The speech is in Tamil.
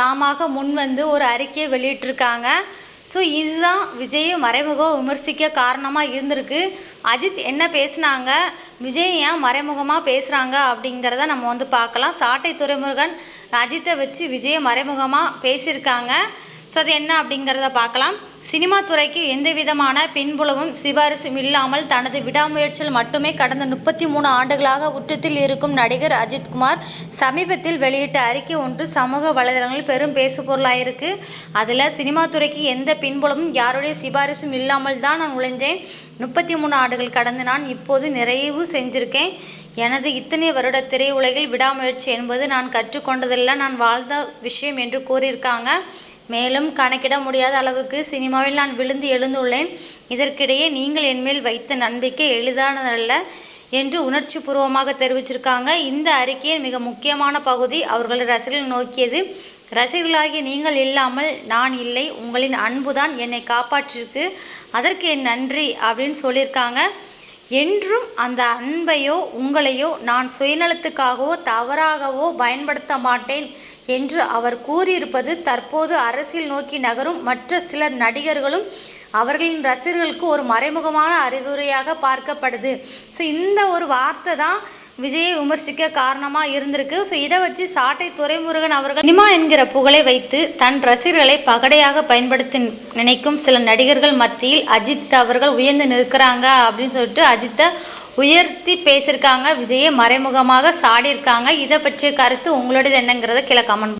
தாமாக முன் வந்து ஒரு அறிக்கையை வெளியிட்டிருக்காங்க. ஸோ இதுதான் விஜயை மறைமுகம் விமர்சிக்க காரணமாக இருந்திருக்கு. அஜித் என்ன பேசுனாங்க? விஜய் ஏன் மறைமுகமாக பேசுகிறாங்க அப்படிங்கிறத நம்ம வந்து பார்க்கலாம். சாட்டை துறைமுருகன் அஜித்தை வச்சு விஜயை மறைமுகமாக பேசியிருக்காங்க. ஸோ அது என்ன அப்படிங்கிறத பார்க்கலாம். சினிமா துறைக்கு எந்த விதமான பின்புலமும் சிபாரிசும் இல்லாமல் தனது விடாமுயற்சியில் மட்டுமே கடந்த முப்பத்தி மூணு ஆண்டுகளாக உச்சத்தில் இருக்கும் நடிகர் அஜித்குமார் சமீபத்தில் வெளியிட்ட அறிக்கை ஒன்று சமூக வலைதளங்களில் பெரும் பேசுபொருளாயிருக்கு அதில் சினிமா துறைக்கு எந்த பின்புலமும் யாருடைய சிபாரிசும் இல்லாமல் தான் நான் உழைஞ்சேன். முப்பத்தி மூணு ஆண்டுகள் கடந்து நான் இப்போது நிறைவு செஞ்சிருக்கேன். எனது இத்தனை வருட திரையுலகில் விடாமுயற்சி என்பது நான் கற்றுக்கொண்டதெல்லாம் நான் வாழ்ந்த விஷயம் என்று கூறியிருக்காங்க. மேலும் கணக்கிட முடியாத அளவுக்கு சினிமாவில் நான் விழுந்து எழுந்துள்ளேன். இதற்கிடையே நீங்கள் என்மேல் வைத்த நம்பிக்கை எளிதானதல்ல என்று உணர்ச்சி பூர்வமாக தெரிவிச்சிருக்காங்க. இந்த அறிக்கையின் மிக முக்கியமான பகுதி அவர்களை ரசிகர்கள் நோக்கியது. ரசிகர்களாகிய நீங்கள் இல்லாமல் நான் இல்லை. உங்களின் அன்புதான் என்னை காப்பாற்றிருக்கு. அதற்கு என் நன்றி அப்படின்னு சொல்லியிருக்காங்க. என்றும் அந்த அன்பையோ உங்களையோ நான் சுயநலத்துக்காகவோ தவறாகவோ பயன்படுத்த மாட்டேன் என்று அவர் கூறியிருப்பது தற்போது அரசியல் நோக்கி நகரும் மற்ற சில நடிகர்களும் அவர்களின் ரசிகர்களுக்கு ஒரு மறைமுகமான அறிவுரையாக பார்க்கப்படுது. ஸோ இந்த ஒரு வார்த்தை தான் விஜயை விமர்சிக்க காரணமாக இருந்திருக்கு. ஸோ இதை வச்சு சாட்டை துரைமுருகன் அவர்கள் சினிமா என்கிற புகழை வைத்து தன் ரசிகர்களை பகடையாக பயன்படுத்தி நினைக்கும் சில நடிகர்கள் மத்தியில் அஜித் அவர்கள் உயர்ந்து நிற்கிறாங்க அப்படின்னு சொல்லிட்டு அஜித்தை உயர்த்தி பேசியிருக்காங்க. விஜயை மறைமுகமாக சாடியிருக்காங்க. இதை பற்றிய கருத்து உங்களுடையது என்னங்கிறத கீழே கமெண்ட்